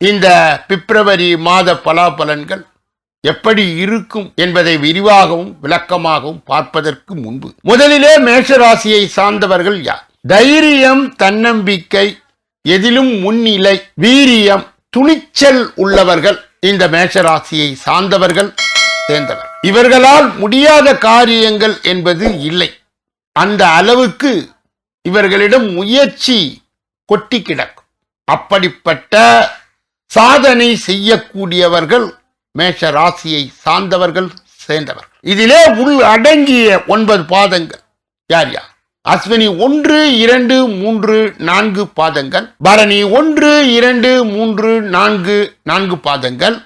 இந்த பிப்ரவரி மாத பலாபலன்கள் எப்படி இருக்கும் என்பதை விரிவாகவும் விளக்கமாகவும் பார்ப்பதற்கு முன்பு முதலிலே மேஷராசியை சார்ந்தவர்கள் யார்? தைரியம் தன்னம்பிக்கை எதிலும் முன்னிலை வீரியம் துணிச்சல் உள்ளவர்கள் இந்த மேஷராசியை சார்ந்தவர்கள் சேர்ந்தவர். இவர்களால் முடியாத காரியங்கள் என்பது இல்லை. அந்த அளவுக்கு இவர்களிடம் முயற்சி கொட்டி கிடக்கும். அப்படிப்பட்ட சாதனை செய்யக்கூடியவர்கள் மேஷ ராசியை சார்ந்தவர்கள் சேர்ந்தவர்கள். இதிலே உள் அடங்கிய ஒன்பது பாதங்கள். யார் யார்? அஸ்வினி ஒன்று இரண்டு மூன்று நான்கு பாதங்கள். பரணி ஒன்று இரண்டு மூன்று நான்கு நான்கு பாதங்கள்.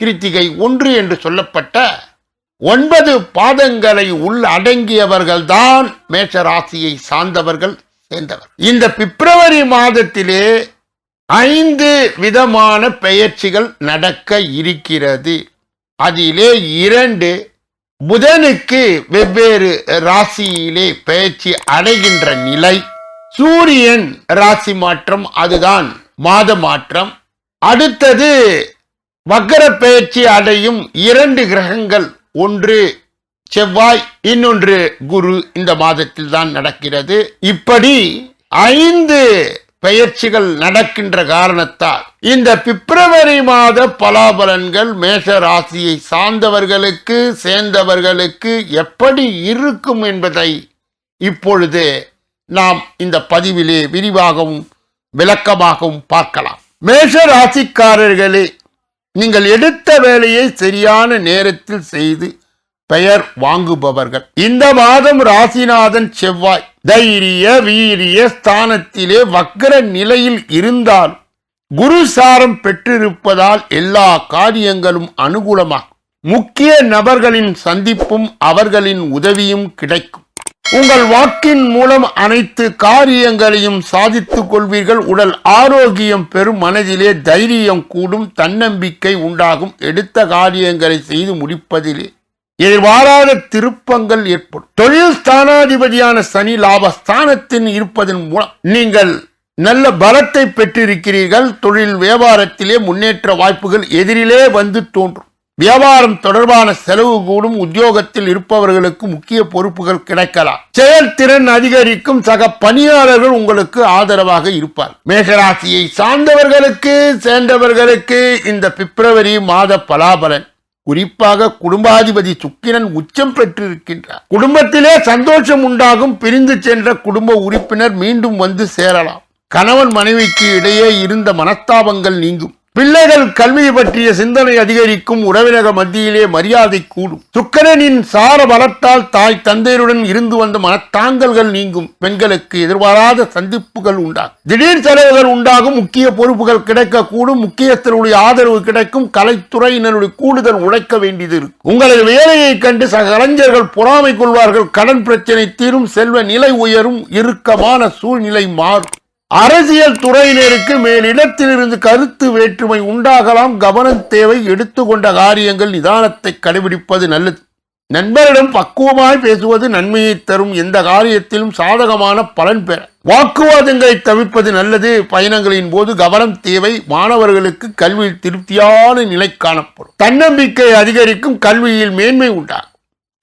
கிருத்திகை ஒன்று என்று சொல்லப்பட்ட ஒன்பது பாதங்களை உள் அடங்கியவர்கள்தான் மேஷ ராசியை சார்ந்தவர்கள் சேர்ந்தவர் இந்த பிப்ரவரி மாதத்திலே ஐந்து விதமான பெயர்ச்சிகள் நடக்க இருக்கிறது. அதிலே இரண்டு புதனுக்கு வெவ்வேறு ராசியிலே பெயர்ச்சி அடைகின்ற நிலை. சூரியன் ராசி மாற்றம் அதுதான் மாத மாற்றம். அடுத்தது வக்கர பெயர்ச்சி அடையும் இரண்டு கிரகங்கள் ஒன்று செவ்வாய் இன்னொன்று குரு. இந்த மாதத்தில் தான் நடக்கிறது. இப்படி ஐந்து பெயர்ச்சிகள் நடக்கின்ற காரணத்தால் இந்த பிப்ரவரி மாத பலாபலன்கள் மேஷ ராசியை சார்ந்தவர்களுக்கு சேர்ந்தவர்களுக்கு எப்படி இருக்கும் என்பதை இப்பொழுது நாம் இந்த பதிவிலே விரிவாகவும் விளக்கமாகவும் பார்க்கலாம். மேஷ ராசிக்காரர்களே நீங்கள் எடுத்த வேலையை சரியான நேரத்தில் செய்து பெயர் வாங்குபவர்கள். இந்த மாதம் ராசிநாதன் செவ்வாய். தைரிய வீரிய ஸ்தானத்திலே வக்கர நிலையில் இருந்தால் குரு சாரம் பெற்றிருப்பதால் எல்லா காரியங்களும் அனுகூலமாகும். முக்கிய நபர்களின் சந்திப்பும் அவர்களின் உதவியும் கிடைக்கும். உங்கள் வாக்கின் மூலம் அனைத்து காரியங்களையும் சாதித்துக் கொள்வீர்கள். உடல் ஆரோக்கியம் பெறும் மனதிலே தைரியம் கூடும். தன்னம்பிக்கை உண்டாகும். எடுத்த காரியங்களை செய்து முடிப்பதிலே எதிர்பாராத திருப்பங்கள் ஏற்படும். தொழில் ஸ்தானாதிபதியான சனி லாபஸ்தானத்தின் இருப்பதன் மூலம் நீங்கள் நல்ல பலத்தை பெற்றிருக்கிறீர்கள். தொழில் வியாபாரத்திலே முன்னேற்ற வாய்ப்புகள் எதிரிலே வந்து தோன்றும். வியாபாரம் தொடர்பான செலவு கூடும். உத்தியோகத்தில் இருப்பவர்களுக்கு முக்கிய பொறுப்புகள் கிடைக்கலாம். செயல்திறன் அதிகரிக்கும். சக பணியாளர்கள் உங்களுக்கு ஆதரவாக இருப்பார். மேகராசியை சார்ந்தவர்களுக்கு சேர்ந்தவர்களுக்கு இந்த பிப்ரவரி மாத பலாபலன். குறிப்பாக குடும்பாதிபதி சுக்கிரன் உச்சம் பெற்றிருக்கின்றார். குடும்பத்திலே சந்தோஷம் உண்டாகும் பிரிந்து சென்ற குடும்ப உறுப்பினர் மீண்டும் வந்து சேரலாம். கணவன் மனைவிக்கு இடையே இருந்த மனஸ்தாபங்கள் நீங்கும். பிள்ளைகள் கல்வியை பற்றிய சிந்தனை அதிகரிக்கும் உறவினக மத்தியிலே மரியாதை கூடும். சுக்கரனின் சார பலத்தால் தாய் தந்தையருடன் இருந்து வந்த மனத்தாங்கல்கள் நீங்கும். பெண்களுக்கு எதிர்பாராத சந்திப்புகள் உண்டாகும். திடீர் செலவுகள் உண்டாகும். முக்கிய பொறுப்புகள் கிடைக்கக்கூடும். முக்கியஸ்தருடைய ஆதரவு கிடைக்கும். கலைத்துறையினருடைய கூடுதல் உழைக்க வேண்டியது இருக்கும். உங்களது வேலையை கண்டு சக கலைஞர்கள் பொறாமை கொள்வார்கள். கடன் பிரச்சனை தீரும். செல்வ நிலை உயரும். இறுக்கமான சூழ்நிலை மாறும். அரசியல் துறையினருக்கு மேலிடத்திலிருந்து கருத்து வேற்றுமை உண்டாகலாம். கவனம் தேவை எடுத்துக்கொண்ட காரியங்கள் நிதானத்தை கடைபிடிப்பது நல்லது. நண்பரிடம் பக்குவமாய் பேசுவது நன்மையை தரும். எந்த காரியத்திலும் சாதகமான பலன் பெற. வாக்குவாதங்களை தவிர்ப்பது நல்லது. பயணங்களின் போது கவனம் தேவை மாணவர்களுக்கு கல்வியில் திருப்தியான நிலை காணப்படும். தன்னம்பிக்கை அதிகரிக்கும். கல்வியில் மேன்மை உண்டாகும்.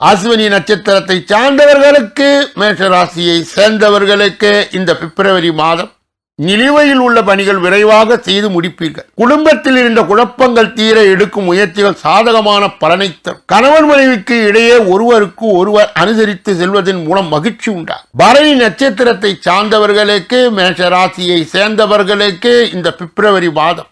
அஸ்வினி நட்சத்திரத்தை சார்ந்தவர்களுக்கு மேஷராசியை சேர்ந்தவர்களுக்கு இந்த பிப்ரவரி மாதம் நிலுவையில் உள்ள பணிகள் விரைவாக செய்து முடிப்பீர்கள். குடும்பத்தில் இருந்த குழப்பங்கள் தீர எடுக்கும் முயற்சிகள் சாதகமான பலனை தரும். கணவன் மனைவிக்கு இடையே ஒருவருக்கு ஒருவர் அனுசரித்து செல்வதன் மூலம் மகிழ்ச்சி உண்டா பரணி நட்சத்திரத்தை சார்ந்தவர்களுக்கு மேஷ ராசியை சேர்ந்தவர்களுக்கு இந்த பிப்ரவரி மாதம்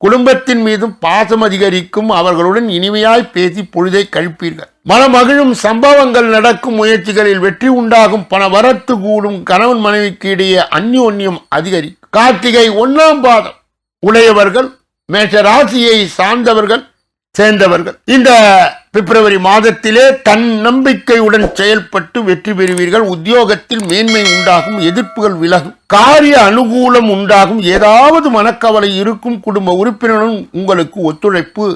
குடும்பத்தின் மீதும் பாசம் அதிகரிக்கும் அவர்களுடன் இனிமையாய் பேசி பொழுதை கழிப்பீர்கள். மனமகிழும் சம்பவங்கள் நடக்கும் முயற்சிகளில் வெற்றி உண்டாகும் பண வரத்து கூடும் கணவன் மனைவிக்கு இடையே அந்யோன்யம் அதிகரிக்கும். கார்த்திகை ஒன்றாம் பாதம். உடையவர்கள் மேஷ ராசியை சார்ந்தவர்கள் சேர்ந்தவர்கள். இந்த பிப்ரவரி மாதத்திலே தன் நம்பிக்கையுடன் செயல்பட்டு வெற்றி பெறுவீர்கள். உத்தியோகத்தில் மேன்மை உண்டாகும் எதிர்ப்புகள் விலகும் காரிய அனுகூலம் உண்டாகும். ஏதாவது மனக்கவலை இருக்கும் குடும்ப உறுப்பினரும் உங்களுக்கு ஒத்துழைப்பு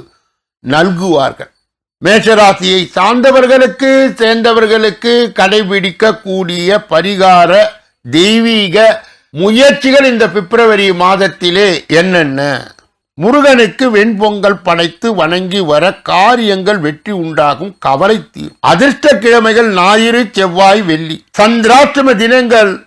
நல்குவார்கள். மேஷராசியை சார்ந்தவர்களுக்கு சேர்ந்தவர்களுக்கு கடைபிடிக்கக்கூடிய பரிகார தெய்வீக முயற்சிகள் இந்த பிப்ரவரி மாதத்திலே என்னென்ன? முருகனுக்கு வெண்பொங்கல் படைத்து வணங்கி வர காரியங்கள் வெற்றி உண்டாகும் கவலை தீரும். அதிர்ஷ்ட கிழமைகள் ஞாயிறு செவ்வாய் வெள்ளி. சந்திராஷ்டம தினங்கள்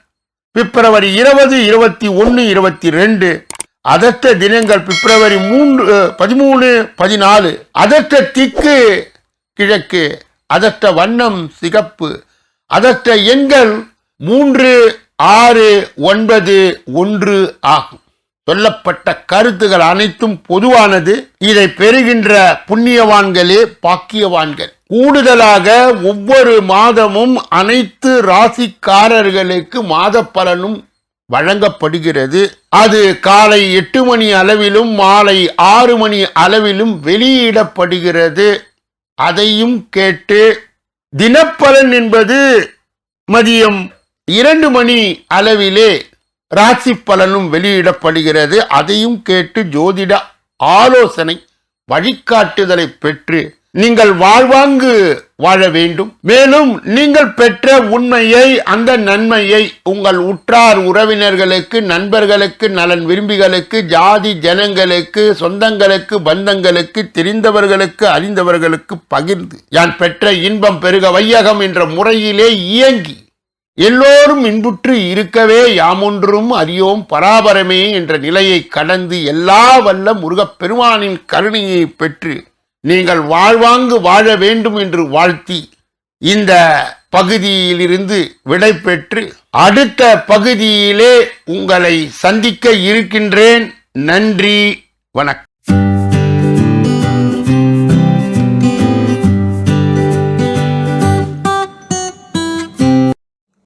பிப்ரவரி இருபது இருபத்தி ஒன்று இருபத்தி ரெண்டு. அதர்ஷ்ட தினங்கள் பிப்ரவரி மூன்று பதிமூணு பதினாலு. அதர்ஷ்ட திக்கு கிழக்கு. அதர்ஷ்ட வண்ணம் சிகப்பு. அதர்ஷ்ட எண்கள் மூன்று ஆறு ஒன்பது ஒன்று ஆகும். சொல்லப்பட்ட கருத்துகள் அனைத்தும் பொதுவானது. இதை பெறுகின்ற புண்ணியவான்களே பாக்கியவான்கள். கூடுதலாக ஒவ்வொரு மாதமும் அனைத்து ராசிக்காரர்களுக்கு மாத பலனும் வழங்கப்படுகிறது. அது காலை எட்டு மணி அளவிலும் மாலை ஆறு மணி அளவிலும் வெளியிடப்படுகிறது. அதையும் கேட்டு தினப்பலன் என்பது மதியம் இரண்டு மணி அளவிலே ராசி பலனும் வெளியிடப்படுகிறது. அதையும் கேட்டு ஜோதிட ஆலோசனை வழிகாட்டுதலை பெற்று நீங்கள் வாழ்வாங்கு வாழ வேண்டும். மேலும் நீங்கள் பெற்ற உண்மையை அந்த நன்மையை உங்கள் உற்றார் உறவினர்களுக்கு நண்பர்களுக்கு நலன் விரும்பிகளுக்கு ஜாதி ஜனங்களுக்கு சொந்தங்களுக்கு பந்தங்களுக்கு தெரிந்தவர்களுக்கு அறிந்தவர்களுக்கு பகிர்ந்து யான் பெற்ற இன்பம் பெருக வையகம் என்ற முறையிலே இயங்கி எல்லோரும் இன்புற்று இருக்கவே யாமொன்றும் அறியோம் பராபரமே என்ற நிலையை கடந்து எல்லா வல்ல முருகப் பெருமானின் கருணையை பெற்று நீங்கள் வாழ்வாங்கு வாழ வேண்டும் என்று வாழ்த்தி இந்த பகுதியிலிருந்து விடை பெற்று அடுத்த பகுதியிலே உங்களை சந்திக்க இருக்கின்றேன். நன்றி. வணக்கம்.